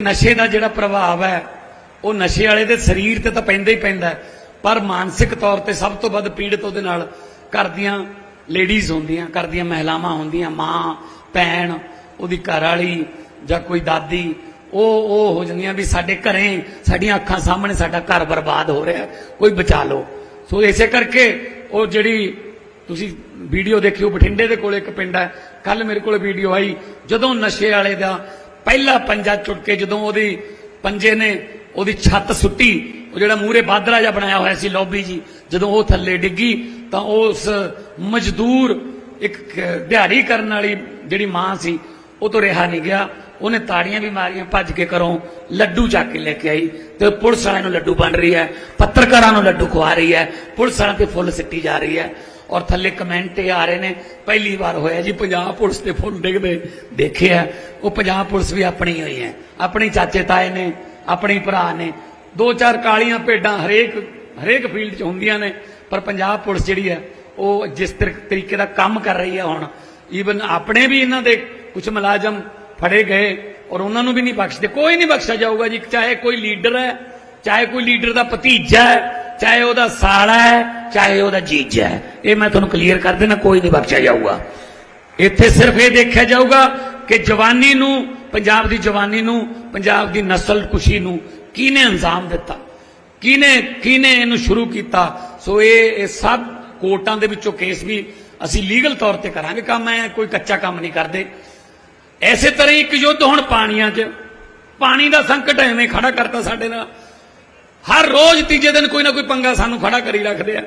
ਨਸ਼ੇ ਦਾ ਜਿਹੜਾ ਪ੍ਰਭਾਵ ਹੈ, ਉਹ ਨਸ਼ੇ ਵਾਲੇ ਦੇ ਸਰੀਰ ਤੇ ਤਾਂ ਪੈਂਦਾ ਹੀ ਪੈਂਦਾ ਪਰ ਮਾਨਸਿਕ ਤੌਰ ਤੇ ਸਭ ਤੋਂ ਵੱਧ ਪੀੜਤ ਉਹਦੇ ਨਾਲ ਘਰ ਦੀਆਂ ਲੇਡੀਜ਼ ਹੁੰਦੀਆਂ ਘਰ ਦੀਆਂ ਮਹਿਲਾਵਾਂ ਹੁੰਦੀਆਂ, ਮਾਂ, ਭੈਣ, ਉਹਦੀ ਘਰ ਵਾਲੀ ਜਾਂ ਕੋਈ ਦਾਦੀ, ਉਹ ਉਹ ਹੋ ਜਾਂਦੀਆਂ ਵੀ ਸਾਡੇ ਘਰੇ, ਸਾਡੀਆਂ ਅੱਖਾਂ ਸਾਹਮਣੇ ਸਾਡਾ ਘਰ ਬਰਬਾਦ ਹੋ ਰਿਹਾ ਕੋਈ ਬਚਾ ਲਓ। ਸੋ ਇਸੇ ਕਰਕੇ ਉਹ ਜਿਹੜੀ ਤੁਸੀਂ ਵੀਡੀਓ ਦੇਖਿਓ, ਬਠਿੰਡੇ ਦੇ ਕੋਲ ਇੱਕ ਪਿੰਡ ਹੈ ਕੱਲ ਮੇਰੇ ਕੋਲ ਵੀਡੀਓ ਆਈ, ਜਦੋਂ ਨਸ਼ੇ ਵਾਲੇ ਦਾ ਪਹਿਲਾ ਪੰਜਾ ਚੁੱਕ ਕੇ ਜਦੋਂ ਉਹਦੀ ਪੰਜੇ ਨੇ ਉਹਦੀ ਛੱਤ ਸੁੱਟੀ, ਉਹ ਜਿਹੜਾ ਮੂਰੇ ਬਾਦਰਾ ਜਿਹਾ ਬਣਾਇਆ ਹੋਇਆ ਸੀ ਲੌਬੀ ਜੀ, ਜਦੋਂ ਉਹ ਥੱਲੇ ਡਿੱਗੀ, ਤਾਂ ਉਸ ਮਜ਼ਦੂਰ ਇੱਕ ਦਿਹਾੜੀ ਕਰਨ ਵਾਲੀ ਜਿਹੜੀ ਮਾਂ ਸੀ, ਉਹ ਤੋਂ ਰਿਹਾ ਨਹੀਂ ਗਿਆ। ਉਹਨੇ ਤਾੜੀਆਂ ਵੀ ਮਾਰੀਆਂ, ਭੱਜ ਕੇ ਘਰੋਂ ਲੱਡੂ ਚੱਕ ਕੇ ਲੈ ਕੇ ਆਈ ਤੇ ਪੁਲਿਸ ਵਾਲਿਆਂ ਨੂੰ ਲੱਡੂ ਬਣ ਰਹੀ ਹੈ, ਪੱਤਰਕਾਰਾਂ ਨੂੰ ਲੱਡੂ ਖਵਾ ਰਹੀ ਹੈ, ਪੁਲਿਸ ਵਾਲਿਆਂ ਤੇ ਫੁੱਲ ਸਿੱਟੀ ਜਾ ਰਹੀ ਹੈ। ਔਰ ਥੱਲੇ ਕਮੈਂਟ ਇਹ ਆ ਰਹੇ ਨੇ, ਪਹਿਲੀ ਵਾਰ ਹੋਇਆ ਜੀ, ਪੰਜਾਬ ਪੁਲਿਸ ਤੇ ਫੁੱਲ ਡਿੱਗਦੇ, ਦੇਖਿਆ, ਉਹ ਪੰਜਾਬ ਪੁਲਿਸ ਵੀ ਆਪਣੀ ਹੋਈ ਹੈ। ਆਪਣੀ ਚਾਚੇ ਤਾਏ ਨੇ, ਆਪਣੇ ਭਰਾ ਨੇ, ਦੋ ਚਾਰ ਕਾਲੀਆਂ ਭੇਡਾਂ ਹਰੇਕ ਹਰੇਕ ਫੀਲਡ 'ਚ ਹੁੰਦੀਆਂ ਨੇ, ਪਰ ਪੰਜਾਬ ਪੁਲਿਸ ਜਿਹੜੀ ਹੈ, ਉਹ ਜਿਸ ਤਰੀ- ਤਰੀਕੇ ਦਾ ਕੰਮ ਕਰ ਰਹੀ ਹੈ ਹੁਣ ਈਵਨ ਆਪਣੇ ਵੀ ਇਹਨਾਂ ਦੇ ਕੁਝ ਮੁਲਾਜ਼ਮ ਫੜੇ ਗਏ, ਔਰ ਉਹਨਾਂ ਨੂੰ ਵੀ ਨਹੀਂ ਬਖਸ਼ਦੇ। ਕੋਈ ਨਹੀਂ ਬਖਸ਼ਿਆ ਜਾਊਗਾ ਜੀ, ਚਾਹੇ ਕੋਈ ਲੀਡਰ ਹੈ, ਚਾਹੇ ਕੋਈ ਲੀਡਰ ਦਾ ਭਤੀਜਾ ਹੈ ਚਾਹੇ ਉਹਦਾ ਸਾਲਾ ਹੈ, ਚਾਹੇ ਉਹਦਾ ਜੀਜਾ ਹੈ। ਇਹ ਮੈਂ ਤੁਹਾਨੂੰ ਕਲੀਅਰ ਕਰ ਦੇਣਾ ਕੋਈ ਨਹੀਂ ਬਖਸ਼ਿਆ ਜਾਊਗਾ। ਇੱਥੇ ਸਿਰਫ ਇਹ ਦੇਖਿਆ ਜਾਊਗਾ ਕਿ ਜਵਾਨੀ ਨੂੰ, ਪੰਜਾਬ ਦੀ ਜਵਾਨੀ ਨੂੰ, ਪੰਜਾਬ ਦੀ ਨਸਲ ਕੁਸ਼ੀ ਨੂੰ ਕਿਹਨੇ ਅੰਜਾਮ ਦਿੱਤਾ? ਕਿਹਨੇ ਕਿਹਨੇ ਇਹਨੂੰ ਸ਼ੁਰੂ ਕੀਤਾ? ਸੋ ਇਹ ਇਹ ਸਭ ਕੋਰਟਾਂ ਦੇ ਵਿੱਚੋਂ ਕੇਸ ਵੀ ਅਸੀਂ ਲੀਗਲ ਤੌਰ ਤੇ ਕਰਾਂਗੇ। ਕੰਮ ਐ, ਕੋਈ ਕੱਚਾ ਕੰਮ ਨਹੀਂ ਕਰਦੇ। ਐਸੇ ਤਰ੍ਹਾਂ ਹੀ ਇੱਕ ਯੁੱਧ ਹੁਣ ਪਾਣੀਆਂ 'ਚ। ਪਾਣੀ ਦਾ ਸੰਕਟ ਐਵੇਂ ਖੜਾ ਕਰਤਾ ਸਾਡੇ ਨਾਲ। ਹਰ ਰੋਜ਼ ਤੀਜੇ ਦਿਨ ਕੋਈ ਨਾ ਕੋਈ ਪੰਗਾ ਸਾਨੂੰ ਖੜਾ ਕਰੀ ਰੱਖਦੇ ਆ।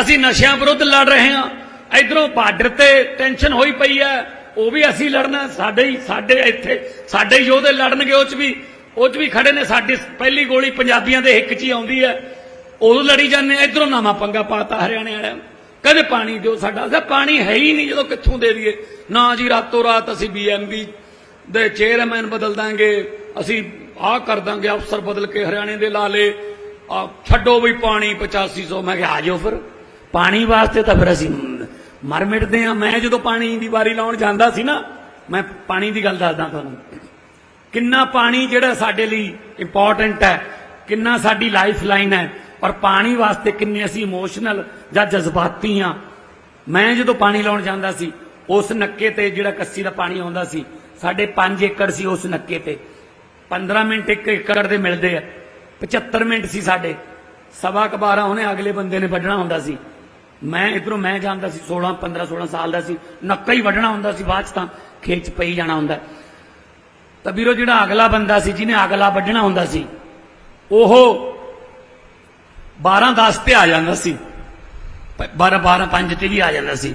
ਅਸੀਂ ਨਸ਼ਿਆਂ ਵਿਰੁੱਧ ਲੜ ਰਹੇ ਹਾਂ। ਇਧਰੋਂ ਬਾਰਡਰ ਤੇ ਟੈਨਸ਼ਨ ਹੋਈ ਪਈ ਹੈ। ਉਹ ਵੀ ਅਸੀਂ ਲੜਨਾ ਸਾਡੇ ਹੀ ਸਾਡੇ ਇੱਥੇ ਸਾਡੇ ਯੋਧੇ ਲੜਨਗੇ, ਉਹ ਚ ਵੀ ਉਹ ਚ ਵੀ ਖੜੇ ਨੇ। ਸਾਡੀ ਪਹਿਲੀ ਗੋਲੀ ਪੰਜਾਬੀਆਂ ਦੇ ਹਿੱਕ 'ਚ ਹੀ ਆਉਂਦੀ ਹੈ। ਉਦੋਂ ਲੜੀ ਜਾਂਦੇ ਇਧਰੋਂ ਨਵਾਂ ਪੰਗਾ ਪਾਤਾ ਹਰਿਆਣੇ ਵਾਲਿਆਂ ਨੂੰ। ਕਦੇ ਪਾਣੀ ਦਿਓ ਸਾਡਾ। ਅਸਾਂ ਪਾਣੀ ਹੈ ਹੀ ਨਹੀਂ। ਜਦੋਂ ਕਿੱਥੋਂ ਦੇ ਦਈਏ? ਨਾ ਜੀ, ਰਾਤੋਂ ਰਾਤ ਅਸੀਂ ਬੀਐਮਬੀ ਦੇ ਚੇਅਰਮੈਨ ਬਦਲ ਦਾਂਗੇ। ਅਸੀਂ ਆਹ ਕਰ ਦਾਂਗੇ ਅਫਸਰ ਬਦਲ ਕੇ ਹਰਿਆਣੇ ਦੇ ਲਾ ਲੇ ਆ ਛੱਡੋ ਵੀ ਪਾਣੀ 8500 ਮੈਂ ਕਿਹਾ, ਆ ਜਾਓ ਫਿਰ। ਪਾਣੀ ਵਾਸਤੇ ਤਾਂ ਫਿਰ ਅਸੀਂ ਮਰ ਮਿਟਦੇ ਆ ਮੈਂ ਜਦੋਂ ਪਾਣੀ ਦੀ ਵਾਰੀ ਲਾਉਣ ਜਾਂਦਾ ਸੀ ਨਾ, ਮੈਂ ਪਾਣੀ ਦੀ ਗੱਲ ਦੱਸਦਾ ਤੁਹਾਨੂੰ। ਕਿੰਨਾ ਪਾਣੀ ਜਿਹੜਾ ਸਾਡੇ ਲਈ ਇੰਪੋਰਟੈਂਟ ਹੈ, ਕਿੰਨਾ ਸਾਡੀ ਲਾਈਫ ਲਾਈਨ ਹੈ, ਔਰ ਪਾਣੀ ਵਾਸਤੇ ਕਿੰਨੇ ਅਸੀਂ ਇਮੋਸ਼ਨਲ ਜਾਂ ਜਜ਼ਬਾਤੀ ਆ ਮੈਂ ਜਦੋਂ ਪਾਣੀ ਲਾਉਣ ਜਾਂਦਾ ਸੀ, ਉਸ ਨੱਕੇ ਤੇ ਜਿਹੜਾ ਕੱਸੀ ਦਾ ਪਾਣੀ ਆਉਂਦਾ ਸੀ, ਸਾਡੇ 5 ਏਕੜ ਸੀ ਉਸ ਨੱਕੇ ਤੇ। 15 ਮਿੰਟ ਇੱਕ ਏਕੜ ਦੇ ਮਿਲਦੇ ਆ। 75 ਮਿੰਟ ਸੀ ਸਾਡੇ। ਸਵਾ ਕੁ 12 ਉਹਨੇ ਅਗਲੇ ਬੰਦੇ ਨੇ ਵੱਢਣਾ ਹੁੰਦਾ ਸੀ। ਮੈਂ ਇਧਰੋਂ ਮੈਂ ਜਾਂਦਾ ਸੀ 16 15 16 ਸਾਲ ਦਾ ਸੀ। ਨੱਕਾ ਹੀ ਵੱਢਣਾ ਹੁੰਦਾ ਸੀ ਬਾਅਦ ਚ ਤਾਂ ਖੇਤ ਚ ਪਈ ਜਾਣਾ ਹੁੰਦਾ। ਤਾਂ ਵੀਰੋ ਜਿਹੜਾ ਅਗਲਾ ਬੰਦਾ ਸੀ, ਜਿਹਨੇ ਅਗਲਾ ਵੱਢਣਾ ਹੁੰਦਾ ਸੀ, ਉਹ 12 10 ਤੇ ਆ ਜਾਂਦਾ ਸੀ। 12 12 5 ਤੇ ਵੀ ਆ ਜਾਂਦਾ ਸੀ।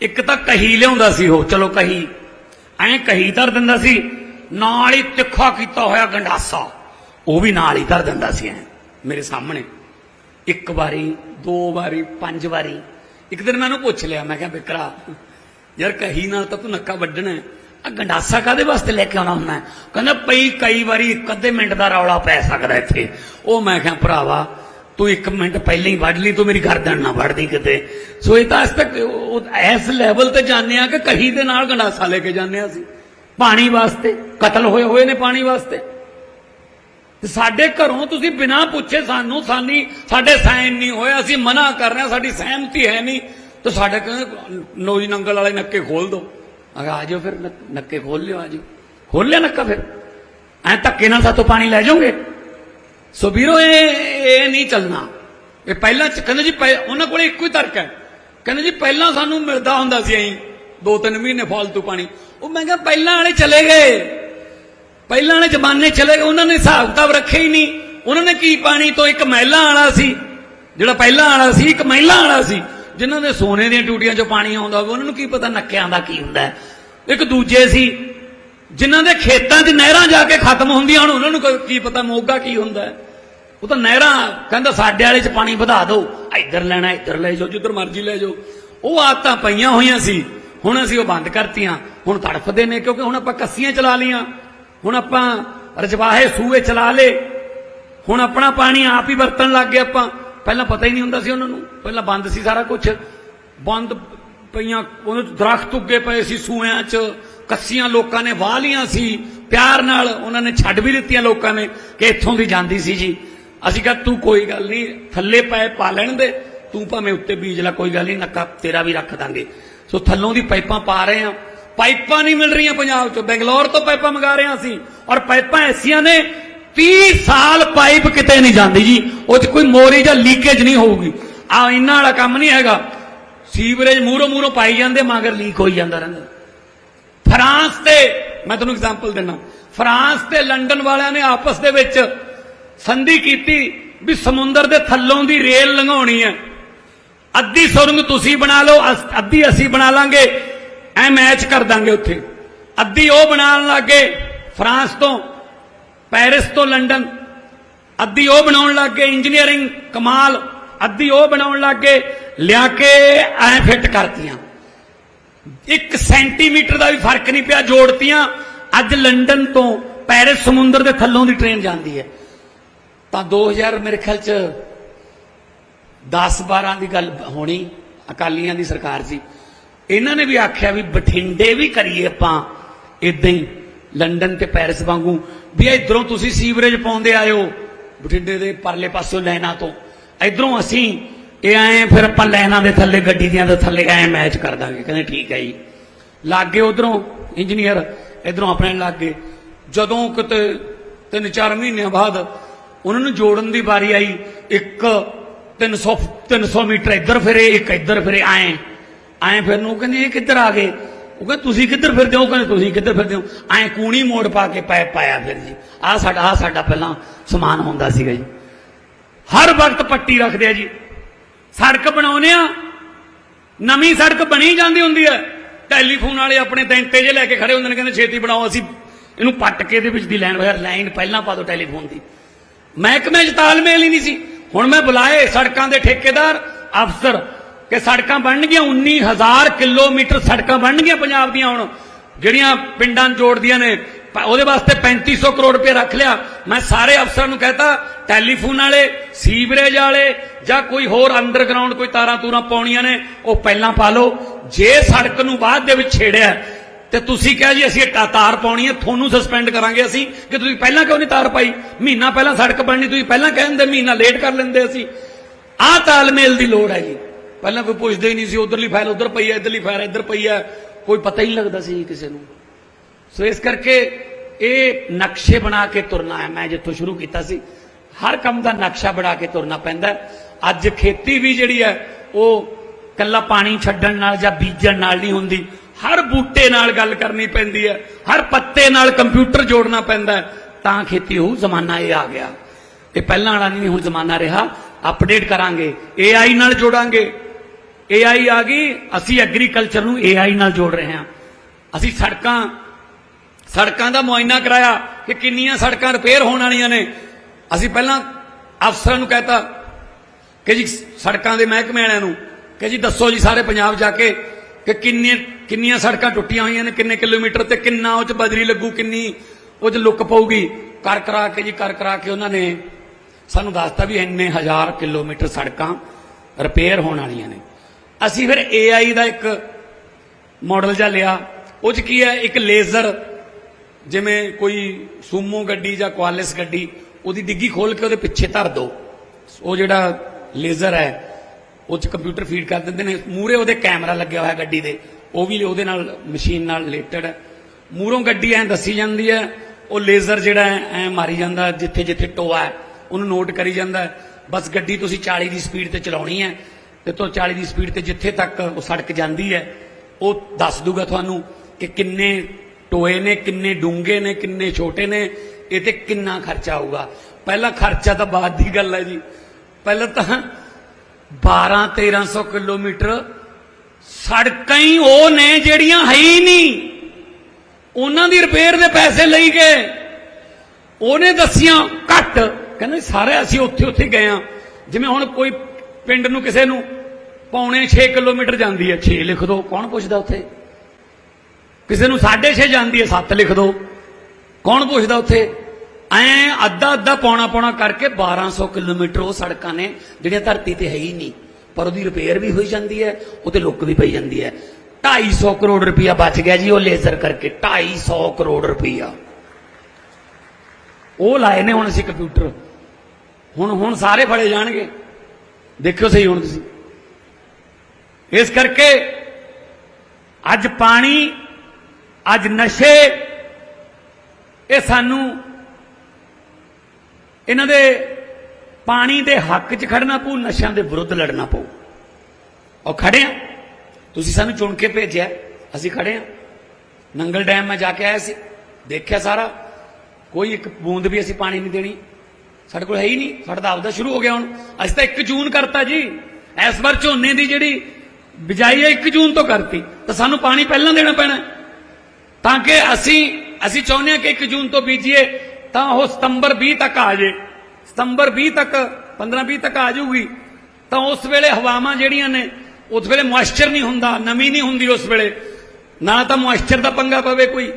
ਇੱਕ ਤਾਂ ਕਹੀ ਲਿਆਉਂਦਾ ਸੀ ਉਹ, ਚਲੋ ਕਹੀ। ਐਂ ਕਹੀ ਧਰ ਦਿੰਦਾ ਸੀ ਨਾਲ ਹੀ ਤਿੱਖਾ ਕੀਤਾ ਹੋਇਆ ਗੰਡਾਸਾ। ਉਹ ਵੀ ਨਾਲ ਹੀ ਧਰ ਦਿੰਦਾ ਸੀ ਐ, ਮੇਰੇ ਸਾਹਮਣੇ। ਇੱਕ ਵਾਰੀ, ਦੋ ਵਾਰੀ, ਪੰਜ ਵਾਰੀ। ਇੱਕ ਦਿਨ ਮੈਂ ਉਹਨੂੰ ਪੁੱਛ ਲਿਆ, ਮੈਂ ਕਿਹਾ, ਬਿਕਰਾ, ਯਾਰ ਕਹੀ ਨਾਲ ਤਾਂ ਤੂੰ ਨੱਕਾ ਵੱਢਣਾ ਹੈ। ਆ ਗੰਡਾਸਾ ਕਾਦੇ ਵਾਸਤੇ ਲੈ ਕੇ ਆਉਣਾ ਹੁੰਦਾ ਕਹਿੰਦਾ ਪਈ ਕਈ ਵਾਰੀ ਇੱਕ ਅੱਧੇ ਮਿੰਟ ਦਾ ਰੌਲਾ ਪੈ ਸਕਦਾ ਇੱਥੇ। ਉਹ ਮੈਂ ਕਿਹਾ, ਭਰਾਵਾ, ਤੂੰ ਇੱਕ ਮਿੰਟ ਪਹਿਲਾਂ ਹੀ ਵੱਢ ਲਈ, ਤੂੰ ਮੇਰੀ ਗਰਦਨ ਨਾ ਵੱਢਦੀ ਕਿਤੇ। ਸੋ ਇਹ ਤਾਂ ਅੱਜ ਤੱਕ ਇਸ ਲੈਵਲ ਤੇ ਜਾਂਦੇ ਆ ਕਿ ਕਹੀ ਦੇ ਨਾਲ ਗੰਡਾਸਾ ਲੈ ਕੇ ਜਾਂਦੇ ਆ ਅਸੀਂ। ਪਾਣੀ ਵਾਸਤੇ, ਕਤਲ ਹੋਏ ਹੋਏ ਨੇ ਪਾਣੀ ਵਾਸਤੇ। ਸਾਡੇ ਘਰੋਂ ਤੁਸੀਂ ਬਿਨਾਂ ਪੁੱਛੇ ਸਾਨੂੰ, ਸਾਨੀ, ਸਾਡੇ ਸਾਈਨ ਨਹੀਂ ਹੋਏ ਅਸੀਂ ਮਨਾ ਕਰ ਰਹੇ ਹਾਂ, ਸਾਡੀ ਸਹਿਮਤੀ ਹੈ ਨਹੀਂ। ਤੇ ਸਾਡੇ ਕਹਿੰਦੇ, ਨੋਈ ਨੰਗਲ ਵਾਲੇ ਨੱਕੇ ਖੋਲ ਦੋ। ਅਗਾ ਆ ਜਾਓ ਫਿਰ, ਨੱਕੇ ਖੋਲ ਲਿਓ, ਆ ਜਾਓ। ਖੋਲ ਲਿਆ ਨੱਕਾ ਫਿਰ। ਐ ਧੱਕੇ ਨਾਲ ਸਾਤੋਂ ਪਾਣੀ ਲੈ ਜਾਓਗੇ? ਸੋ ਵੀਰੋ, ਇਹ ਇਹ ਨਹੀਂ ਚੱਲਣਾ। ਇਹ ਪਹਿਲਾਂ ਕਹਿੰਦੇ ਜੀ ਪਹਿ- ਉਹਨਾਂ ਕੋਲੇ ਇੱਕੋ ਹੀ ਤਰਕ ਹੈ। ਕਹਿੰਦੇ ਜੀ, ਪਹਿਲਾਂ ਸਾਨੂੰ ਮਿਲਦਾ ਹੁੰਦਾ ਸੀ ਐਂ ਦੋ ਤਿੰਨ ਮਹੀਨੇ ਫਾਲਤੂ ਪਾਣੀ। ਉਹ ਮੈਂ ਕਿਹਾ ਪਹਿਲਾਂ ਵਾਲੇ ਚਲੇ ਗਏ। ਪਹਿਲਾਂ ਵਾਲੇ ਜ਼ਮਾਨੇ ਚਲੇ ਗਏ, ਉਹਨਾਂ ਨੇ ਹਿਸਾਬ ਕਿਤਾਬ ਰੱਖਿਆ ਹੀ ਨਹੀਂ। ਉਹਨਾਂ ਨੇ ਕੀ ਪਾਣੀ ਤੋਂ ਇੱਕ ਮਹਿਲਾ ਵਾਲਾ ਸੀ, ਜਿਹੜਾ ਪਹਿਲਾਂ ਵਾਲਾ ਸੀ, ਇੱਕ ਮਹਿਲਾ ਵਾਲਾ ਸੀ, ਜਿਨ੍ਹਾਂ ਦੇ ਸੋਨੇ ਦੀਆਂ ਟੂਟੀਆਂ 'ਚੋਂ ਪਾਣੀ ਆਉਂਦਾ ਹੋਵੇ, ਉਹਨਾਂ ਨੂੰ ਕੀ ਪਤਾ ਨੱਕਿਆਂ ਦਾ ਕੀ ਹੁੰਦਾ ਇੱਕ ਦੂਜੇ ਸੀ, ਜਿਨ੍ਹਾਂ ਦੇ ਖੇਤਾਂ 'ਚ ਨਹਿਰਾਂ ਜਾ ਕੇ ਖਤਮ ਹੁੰਦੀਆਂ ਹੁਣ ਉਹਨਾਂ ਨੂੰ ਕੀ ਪਤਾ ਮੋਗਾ ਕੀ ਹੁੰਦਾ ਉਹ ਤਾਂ ਨਹਿਰਾਂ ਕਹਿੰਦਾ ਸਾਡੇ ਵਾਲੇ 'ਚ ਪਾਣੀ ਵਧਾ ਦਿਓ ਇੱਧਰ ਲੈਣਾ, ਇੱਧਰ ਲੈ ਜਾਓ, ਜਿੱਧਰ ਮਰਜ਼ੀ ਲੈ ਜਾਓ। ਉਹ ਆਦਤਾਂ ਪਈਆਂ ਹੋਈਆਂ ਸੀ। ਹੁਣ ਅਸੀਂ ਉਹ ਬੰਦ ਕਰਤੀਆਂ, ਹੁਣ ਤੜਫਦੇ ਨੇ ਕਿਉਂਕਿ ਹੁਣ ਆਪਾਂ ਕੱਸੀਆਂ ਚਲਾ ਲੀਆਂ ਹੁਣ ਆਪਾਂ ਰਜਵਾਹੇ ਸੂਏ ਚਲਾ ਲੇ ਹੁਣ ਆਪਣਾ ਪਾਣੀ ਆਪ ਹੀ ਵਰਤਣ ਲੱਗ ਗਏ ਆਪਾਂ। ਪਹਿਲਾਂ ਪਤਾ ਹੀ ਨਹੀਂ ਹੁੰਦਾ ਸੀ ਉਹਨਾਂ ਨੂੰ। ਪਹਿਲਾਂ ਬੰਦ ਸੀ ਸਾਰਾ ਕੁਝ ਬੰਦ ਪਈਆਂ ਉਹਨੂੰ ਦਰਖਤ ਉੱਗੇ ਪਏ ਸੀ ਸੂਇਆਂ 'ਚ। ਕੱਸੀਆਂ ਲੋਕਾਂ ਨੇ ਵਾਹ ਲੀਆਂ ਸੀ। ਪਿਆਰ ਨਾਲ ਉਹਨਾਂ ਨੇ ਛੱਡ ਵੀ ਦਿੱਤੀਆਂ ਲੋਕਾਂ ਨੇ ਕਿ ਇੱਥੋਂ ਦੀ ਜਾਂਦੀ ਸੀ ਜੀ। ਅਸੀਂ ਕਿਹਾ, ਤੂੰ ਕੋਈ ਗੱਲ ਨਹੀਂ, ਥੱਲੇ ਪਏ ਪਾ ਲੈਣ ਦੇ। ਤੂੰ ਭਾਵੇਂ ਉੱਤੇ ਬੀਜ ਲੈ, ਕੋਈ ਗੱਲ ਨਹੀਂ, ਨੱਕਾ ਤੇਰਾ ਵੀ ਰੱਖ ਦਾਂਗੇ। ਸੋ ਥੱਲੋਂ ਦੀ ਪਾਈਪਾਂ ਪਾ ਰਹੇ ਆ ਪਾਈਪਾਂ ਨਹੀਂ ਮਿਲ ਰਹੀਆਂ ਪੰਜਾਬ ਚ। ਬੈਂਗਲੌਰ ਤੋਂ ਪਾਈਪਾਂ ਮੰਗਾ ਰਹੇ ਹਾਂ ਅਸੀਂ। ਔਰ ਪਾਈਪਾਂ ਐਸੀਆਂ ਨੇ 30 ਸਾਲ ਪਾਈਪ ਕਿਤੇ ਨਹੀਂ ਜਾਂਦੀ ਜੀ। ਉਹ 'ਚ ਕੋਈ ਮੋਰੀ ਜਾਂ ਲੀਕੇਜ ਨਹੀਂ ਹੋਊਗੀ। ਆ ਇਹਨਾਂ ਵਾਲਾ ਕੰਮ ਨਹੀਂ ਹੈਗਾ। ਸੀਵਰੇਜ ਮੂਹਰੋਂ ਮੂਹਰੋਂ ਪਾਈ ਜਾਂਦੇ, ਮਗਰ ਲੀਕ ਹੋਈ ਜਾਂਦਾ ਰਹਿੰਦਾ। ਫਰਾਂਸ ਤੇ, ਮੈਂ ਤੁਹਾਨੂੰ ਐਗਜ਼ਾਮਪਲ ਦਿੰਦਾ। ਫਰਾਂਸ ਤੇ ਲੰਡਨ ਵਾਲਿਆਂ ਨੇ ਆਪਸ ਦੇ ਵਿੱਚ ਸੰਧੀ ਕੀਤੀ ਵੀ ਸਮੁੰਦਰ ਦੇ ਥੱਲੋਂ ਦੀ ਰੇਲ ਲੰਘਾਉਣੀ ਹੈ। ਅੱਧੀ ਸੁਰੰਗ ਤੁਸੀਂ ਬਣਾ ਲਓ ਅੱਧੀ ਅਸੀਂ ਬਣਾ ਲਾਂਗੇ। ਐ ਮੈਚ ਕਰ ਦਾਂਗੇ ਉੱਥੇ। ਅੱਧੀ ਉਹ ਬਣਾਉਣ ਲੱਗੇ ਫਰਾਂਸ ਤੋਂ, ਪੈਰਿਸ ਤੋਂ ਲੰਡਨ। ਅੱਧੀ ਉਹ ਬਣਾਉਣ ਲੱਗੇ ਇੰਜੀਨੀਅਰਿੰਗ ਕਮਾਲ। ਅੱਧੀ ਉਹ ਬਣਾਉਣ ਲੱਗੇ, ਲਿਆ ਕੇ ਐ ਫਿੱਟ ਕਰਤੀਆਂ। 1 ਸੈਂਟੀਮੀਟਰ ਦਾ ਵੀ ਫ਼ਰਕ ਨਹੀਂ ਪਿਆ ਜੋੜਤੀਆਂ। ਅੱਜ ਲੰਡਨ ਤੋਂ ਪੈਰਿਸ ਸਮੁੰਦਰ ਦੇ ਥੱਲੋਂ ਦੀ ਟ੍ਰੇਨ ਜਾਂਦੀ ਹੈ। ਤਾਂ 2000 ਮੇਰੇ ਖਿਆਲ ਚ 10 12 ਦੀ ਗੱਲ ਹੋਣੀ, ਅਕਾਲੀਆਂ ਦੀ ਸਰਕਾਰ ਸੀ। ਇਹਨਾਂ ਨੇ ਵੀ ਆਖਿਆ ਵੀ ਬਠਿੰਡੇ ਵੀ ਕਰੀਏ ਆਪਾਂ ਇਦਾਂ ਹੀ ਲੰਡਨ ਤੇ ਪੈਰਿਸ ਵਾਂਗੂ। ਵੀ ਇਧਰੋਂ ਤੁਸੀਂ ਸੀਵਰੇਜ ਪਾਉਂਦੇ ਆਇਓ, ਬਠਿੰਡੇ ਦੇ ਪਰਲੇ ਪਾਸੋਂ ਲੈਣਾ ਤੋਂ। ਇਧਰੋਂ ਅਸੀਂ ਇਹ ਐ ਫਿਰ ਆਪਾਂ ਲੈਣਾ ਦੇ ਥੱਲੇ, ਗੱਡੀ ਦੀਆਂ ਦੇ ਥੱਲੇ, ਐ ਮੈਚ ਕਰ ਦਾਂਗੇ। ਕਹਿੰਦੇ ਠੀਕ ਹੈ ਜੀ। ਲਾਗੇ ਉਧਰੋਂ ਇੰਜੀਨੀਅਰ ਇਧਰੋਂ ਆਪਣੇ ਲਾਗੇ। ਜਦੋਂ ਕਿਤੇ ਤਿੰਨ ਚਾਰ ਮਹੀਨਿਆਂ ਬਾਅਦ ਉਹਨਾਂ ਨੂੰ ਜੋੜਨ ਦੀ ਵਾਰੀ ਆਈ, ਇੱਕ 300 300 ਮੀਟਰ ਇੱਧਰ ਫਿਰੇ, ਇੱਕ ਇੱਧਰ ਫਿਰੇ, ਆਏ। ਆਏ ਫਿਰ ਨੂੰ ਕਹਿੰਦੇ, ਇਹ ਕਿੱਧਰ ਆ ਗਏ? ਉਹ ਕਹਿੰਦੇ, ਤੁਸੀਂ ਕਿੱਧਰ ਫਿਰਦੇ ਹੋ? ਕਹਿੰਦੇ, ਤੁਸੀਂ ਕਿੱਧਰ ਫਿਰਦੇ ਹੋ? ਐ ਕੂਣੀ ਮੋੜ ਪਾ ਕੇ ਪੈ, ਪਾਇਆ ਫਿਰ ਜੀ। ਆ ਸਾਡਾ ਆ ਸਾਡਾ ਪਹਿਲਾਂ ਸਮਾਨ ਹੁੰਦਾ ਸੀਗਾ ਜੀ। ਹਰ ਵਕਤ ਪੱਟੀ ਰੱਖਦੇ ਆ ਜੀ। ਸੜਕ ਬਣਾਉਨੇ ਆ। ਨਵੀਂ ਸੜਕ ਬਣੀ ਜਾਂਦੀ ਹੁੰਦੀ ਹੈ ਟੈਲੀਫੋਨ ਵਾਲੇ ਆਪਣੇ ਦੈਂਤੇ ਜੇ ਲੈ ਕੇ ਖੜੇ ਹੁੰਦੇ ਨੇ, ਕਹਿੰਦੇ, ਛੇਤੀ ਬਣਾਓ, ਅਸੀਂ ਇਹਨੂੰ ਪੱਟ ਕੇ ਦੇ ਵਿੱਚ ਦੀ ਲਾਈਨ ਹੋਇਆ ਲਾਈਨ ਪਹਿਲਾਂ ਪਾ ਦਿਓ ਟੈਲੀਫੋਨ ਦੀ। ਮਹਿਕਮੇ 'ਚ ਤਾਲਮੇਲ ਹੀ ਨਹੀਂ ਸੀ। ਹੁਣ ਮੈਂ ਬੁਲਾਏ ਸੜਕਾਂ ਦੇ ਠੇਕੇਦਾਰ, ਅਫਸਰ, ਕਿ ਸੜਕਾਂ ਬਣਨਗੀਆਂ 19000 ਕਿਲੋਮੀਟਰ ਸੜਕਾਂ ਬਣਨਗੀਆਂ ਪੰਜਾਬ ਦੀਆਂ ਹੁਣ, ਜਿਹੜੀਆਂ ਪਿੰਡਾਂ ਜੋੜਦੀਆਂ ਨੇ ਉਹਦੇ ਵਾਸਤੇ 3500 ਕਰੋੜ ਰੁਪਏ ਰੱਖ ਲਿਆ। ਮੈਂ ਸਾਰੇ ਅਫਸਰਾਂ ਨੂੰ ਕਹਤਾ, ਟੈਲੀਫੋਨ ਵਾਲੇ, ਸੀਵਰੇਜ ਵਾਲੇ, ਜਾਂ ਕੋਈ ਹੋਰ ਅੰਡਰਗਰਾਉਂਡ, ਕੋਈ ਤਾਰਾਂ ਤੂਰਾਂ ਪਾਉਣੀਆਂ ਨੇ, ਉਹ ਪਹਿਲਾਂ ਪਾ ਲਓ। ਜੇ ਸੜਕ ਨੂੰ ਬਾਅਦ ਦੇ ਵਿੱਚ ਛੇੜਿਆ ਤੇ ਤੁਸੀਂ ਕਿਹਾ ਜੀ ਅਸੀਂ ਇਹ ਤਾ- ਤਾਰ ਪਾਉਣੀ ਹੈ, ਤੁਹਾਨੂੰ ਸਸਪੈਂਡ ਕਰਾਂਗੇ ਅਸੀਂ ਕਿ ਤੁਸੀਂ ਪਹਿਲਾਂ ਕਿਉਂ ਨਹੀਂ ਤਾਰ ਪਾਈ? ਮਹੀਨਾ ਪਹਿਲਾਂ ਸੜਕ ਬਣਨੀ, ਤੁਸੀਂ ਪਹਿਲਾਂ ਕਹਿੰਦੇ ਮਹੀਨਾ ਲੇਟ ਕਰ ਲੈਂਦੇ ਅਸੀਂ। ਆਹ ਤਾਲਮੇਲ ਦੀ ਲੋੜ ਹੈ ਜੀ। ਪਹਿਲਾਂ ਕੋਈ ਪੁੱਛਦੇ ਹੀ ਨਹੀਂ ਸੀ, ਉਧਰਲੀ ਫਾਈਲ ਉਧਰ ਪਈ ਹੈ, ਇਧਰਲੀ ਫਾਈਲ ਇੱਧਰ ਪਈ ਹੈ। ਕੋਈ ਪਤਾ ਹੀ ਨਹੀਂ ਲੱਗਦਾ ਸੀ ਕਿਸੇ ਨੂੰ। ਸੋ ਇਸ ਕਰਕੇ ਇਹ ਨਕਸ਼ੇ ਬਣਾ ਕੇ ਤੁਰਨਾ ਹੈ। ਮੈਂ ਜਿੱਥੋਂ ਸ਼ੁਰੂ ਕੀਤਾ ਸੀ, ਹਰ ਕੰਮ ਦਾ ਨਕਸ਼ਾ ਬਣਾ ਕੇ ਤੁਰਨਾ ਪੈਂਦਾ ਅੱਜ ਖੇਤੀ ਵੀ ਜਿਹੜੀ ਹੈ, ਉਹ ਕੱਲਾ ਪਾਣੀ ਛੱਡਣ ਨਾਲ ਜਾਂ ਬੀਜਣ ਨਾਲ ਨਹੀਂ ਹੁੰਦੀ। ਹਰ ਬੂਟੇ ਨਾਲ ਗੱਲ ਕਰਨੀ ਪੈਂਦੀ ਹੈ, ਹਰ ਪੱਤੇ ਨਾਲ ਕੰਪਿਊਟਰ ਜੋੜਨਾ ਪੈਂਦਾ ਤਾਂ ਖੇਤੀ ਹੋਊ ਜ਼ਮਾਨਾ ਇਹ ਆ ਗਿਆ। ਇਹ ਪਹਿਲਾਂ ਵਾਲਾ ਨਹੀਂ, ਹੁਣ ਜ਼ਮਾਨਾ ਰਿਹਾ। ਅਪਡੇਟ ਕਰਾਂਗੇ AI ਨਾਲ ਜੋੜਾਂਗੇ। AI ਆ ਗਈ, ਅਸੀਂ ਐਗਰੀਕਲਚਰ ਨੂੰ AI ਨਾਲ ਜੋੜ ਰਹੇ ਹਾਂ। ਅਸੀਂ ਸੜਕਾਂ ਸੜਕਾਂ ਦਾ ਮੁਆਇਨਾ ਕਰਾਇਆ ਕਿ ਕਿੰਨੀਆਂ ਸੜਕਾਂ ਰਿਪੇਅਰ ਹੋਣ ਵਾਲੀਆਂ ਨੇ। ਅਸੀਂ ਪਹਿਲਾਂ ਅਫਸਰਾਂ ਨੂੰ ਕਹਤਾ ਕਿ ਜੀ, ਸੜਕਾਂ ਦੇ ਮਹਿਕਮੇ ਵਾਲਿਆਂ ਨੂੰ, ਕਿ ਜੀ ਦੱਸੋ ਜੀ ਸਾਰੇ ਪੰਜਾਬ ਜਾ ਕੇ ਕਿ ਕਿੰਨੀਆਂ ਕਿੰਨੀਆਂ ਸੜਕਾਂ ਟੁੱਟੀਆਂ ਹੋਈਆਂ ਨੇ, ਕਿੰਨੇ ਕਿਲੋਮੀਟਰ ਤੇ ਕਿੰਨਾ ਉਹ ਚ ਬਜਰੀ ਲੱਗੂ, ਕਿੰਨੀ ਉਹ ਚ ਲੁੱਕ ਪਊਗੀ। ਕਰ ਕਰਾ ਕੇ ਜੀ, ਕਰ ਕਰਾ ਕੇ ਉਹਨਾਂ ਨੇ ਸਾਨੂੰ ਦੱਸਤਾ ਵੀ ਇੰਨੇ ਹਜ਼ਾਰ ਕਿਲੋਮੀਟਰ ਸੜਕਾਂ ਰਿਪੇਅਰ ਹੋਣ ਵਾਲੀਆਂ ਨੇ। ਅਸੀਂ ਫਿਰ AI ਦਾ ਇੱਕ ਮਾਡਲ ਜਿਹਾ ਲਿਆ। ਉਹ ਚ ਕੀ ਹੈ? ਇੱਕ ਲੇਜ਼ਰ, ਜਿਵੇਂ ਕੋਈ ਸੂਮੋ ਗੱਡੀ ਜਾਂ ਕੁਆਲਿਸ ਗੱਡੀ, ਉਹਦੀ ਡਿੱਗੀ ਖੋਲ ਕੇ ਉਹਦੇ ਪਿੱਛੇ ਧਰ ਦੋ। ਉਹ ਜਿਹੜਾ ਲੇਜ਼ਰ ਹੈ ਉਹ ਚ ਕੰਪਿਊਟਰ ਫੀਡ ਕਰ ਦਿੰਦੇ ਨੇ। ਮੂਰੇ ਉਹਦੇ ਕੈਮਰਾ ਲੱਗਿਆ ਹੋਇਆ ਗੱਡੀ ਦੇ। ਉਹ ਵੀ ਉਹਦੇ ਨਾਲ ਮਸ਼ੀਨ ਨਾਲ ਰਿਲੇਟਡ ਹੈ। ਮੂਰੋਂ ਗੱਡੀ ਐ ਦੱਸੀ ਜਾਂਦੀ ਹੈ। ਉਹ ਲੇਜ਼ਰ ਜਿਹੜਾ ਹੈ, ਐ ਮਾਰੀ ਜਾਂਦਾ ਜਿੱਥੇ ਜਿੱਥੇ ਟੋਆ ਹੈ। ਉਹਨੂੰ ਨੋਟ ਕਰੀ ਜਾਂਦਾ ਬਸ ਗੱਡੀ ਤੁਸੀਂ 40 ਦੀ ਸਪੀਡ ਤੇ ਚਲਾਉਣੀ ਹੈ। ਤੇ ਤੋਂ 40 ਦੀ ਸਪੀਡ ਤੇ ਜਿੱਥੇ ਤੱਕ ਉਹ ਸੜਕ ਜਾਂਦੀ ਹੈ, ਉਹ ਦੱਸ ਦੂਗਾ ਤੁਹਾਨੂੰ ਕਿ ਕਿੰਨੇ ਟੋਏ ਨੇ, ਕਿੰਨੇ ਡੂੰਘੇ ਨੇ, ਕਿੰਨੇ ਛੋਟੇ ਨੇ। ਇਹ ਤੇ ਕਿੰਨਾ ਖਰਚਾ ਆਊਗਾ। ਪਹਿਲਾ ਖਰਚਾ ਤਾਂ ਬਾਅਦ ਦੀ ਗੱਲ ਹੈ ਜੀ। ਪਹਿਲਾਂ ਤਾਂ 12 1300 ਕਿਲੋਮੀਟਰ ਸੜਕਾਂ ਹੀ ਉਹ ਨੇ ਜਿਹੜੀਆਂ ਹੈ ਹੀ ਨਹੀਂ। ਉਹਨਾਂ ਦੀ ਰਿਪੇਅਰ ਦੇ ਪੈਸੇ ਲਈ ਗਏ। ਉਹਨੇ ਦੱਸੀਆਂ ਘੱਟ। ਕਹਿੰਦੇ ਸਾਰੇ ਅਸੀਂ ਉੱਥੇ ਉੱਥੇ ਗਏ ਆ ਜਿਵੇਂ ਹੁਣ ਕੋਈ ਪਿੰਡ ਨੂੰ ਕਿਸੇ ਨੂੰ ਪੌਣੇ 6 ਕਿਲੋਮੀਟਰ ਜਾਂਦੀ ਹੈ 6 ਲਿਖ ਦਿਓ ਕੌਣ ਪੁੱਛਦਾ ਉੱਥੇ? ਕਿਸੇ ਨੂੰ 6.5 ਜਾਂਦੀ ਹੈ 7 ਲਿਖ ਦਿਓ ਕੌਣ ਪੁੱਛਦਾ ਉੱਥੇ? ਐ ਅੱਧਾ ਅੱਧਾ ਪੌਣਾ ਪੌਣਾ ਕਰਕੇ 1200 ਕਿਲੋਮੀਟਰ ਉਹ ਸੜਕਾਂ ਨੇ, ਜਿਹੜੀਆਂ ਧਰਤੀ ਤੇ ਹੈ ਹੀ ਨਹੀਂ। ਪਰ ਉਹਦੀ ਰਿਪੇਅਰ ਵੀ ਹੋਈ ਜਾਂਦੀ ਹੈ, ਉਹ ਤੇ ਲੁੱਕ ਵੀ ਪਈ ਜਾਂਦੀ ਹੈ। 250 ਕਰੋੜ ਰੁਪਇਆ ਬਚ ਗਿਆ ਜੀ ਉਹ ਲੇਜ਼ਰ ਕਰਕੇ 250 ਕਰੋੜ ਰੁਪਇਆ। ਉਹ ਲਾਏ ਨੇ ਹੁਣ ਅਸੀਂ ਕੰਪਿਊਟਰ ਹੁਣ ਹੁਣ ਸਾਰੇ ਫੜੇ ਜਾਣਗੇ। ਦੇਖਿਓ ਸਹੀ ਹੁਣ ਤੁਸੀਂ। ਇਸ ਕਰਕੇ ਅੱਜ ਪਾਣੀ, ਅੱਜ ਨਸ਼ੇ, ਇਹ ਸਾਨੂੰ ਇਹਨਾਂ ਦੇ ਪਾਣੀ ਦੇ ਹੱਕ 'ਚ ਖੜਨਾ ਪਊ, ਨਸ਼ਿਆਂ ਦੇ ਵਿਰੁੱਧ ਲੜਨਾ ਪਊ। ਔਰ ਖੜੇ ਆ। ਤੁਸੀਂ ਸਾਨੂੰ ਚੁਣ ਕੇ ਭੇਜਿਆ। ਅਸੀਂ ਖੜੇ ਆ। ਨੰਗਲ ਡੈਮ ਮੈਂ ਜਾ ਕੇ ਆਇਆ ਸੀ। ਦੇਖਿਆ ਸਾਰਾ। ਕੋਈ ਇੱਕ ਬੂੰਦ ਵੀ ਅਸੀਂ ਪਾਣੀ ਨਹੀਂ ਦੇਣੀ। ਸਾਡੇ ਕੋਲ ਹੈ ਹੀ ਨਹੀਂ। ਸਾਡਾ ਤਾਂ ਆਪਦਾ ਸ਼ੁਰੂ ਹੋ ਗਿਆ ਹੁਣ। ਅਸੀਂ ਤਾਂ 1 ਜੂਨ ਕਰਤਾ ਜੀ। ਇਸ ਵਾਰ ਝੋਨੇ ਦੀ ਜਿਹੜੀ ਬਿਜਾਈ ਹੈ 1 ਜੂਨ ਤੋਂ ਕਰਤੀ। ਤਾਂ ਸਾਨੂੰ ਪਾਣੀ ਪਹਿਲਾਂ ਦੇਣਾ ਪੈਣਾ। ਤਾਂ ਕਿ ਅਸੀਂ ਅਸੀਂ ਚਾਹੁੰਦੇ ਹਾਂ ਕਿ 1 ਜੂਨ ਤੋਂ ਬੀਜੀਏ। ਤਾਂ ਉਹ ਸਤੰਬਰ 20 ਤੱਕ ਆ ਜੇ। ਸਤੰਬਰ 20 ਤੱਕ 15 20 ਤੱਕ ਆ ਜਾਊਗੀ। ਤਾਂ ਉਸ ਵੇਲੇ ਹਵਾਵਾਂ ਜਿਹੜੀਆਂ ਨੇ, ਉਸ ਵੇਲੇ ਮੋਇਸਚਰ ਨਹੀਂ ਹੁੰਦਾ, ਨਮੀ ਨਹੀਂ ਹੁੰਦੀ ਉਸ ਵੇਲੇ। ਨਾ ਤਾਂ ਮੋਇਸਚਰ ਦਾ ਪੰਗਾ ਪਵੇ ਕੋਈ,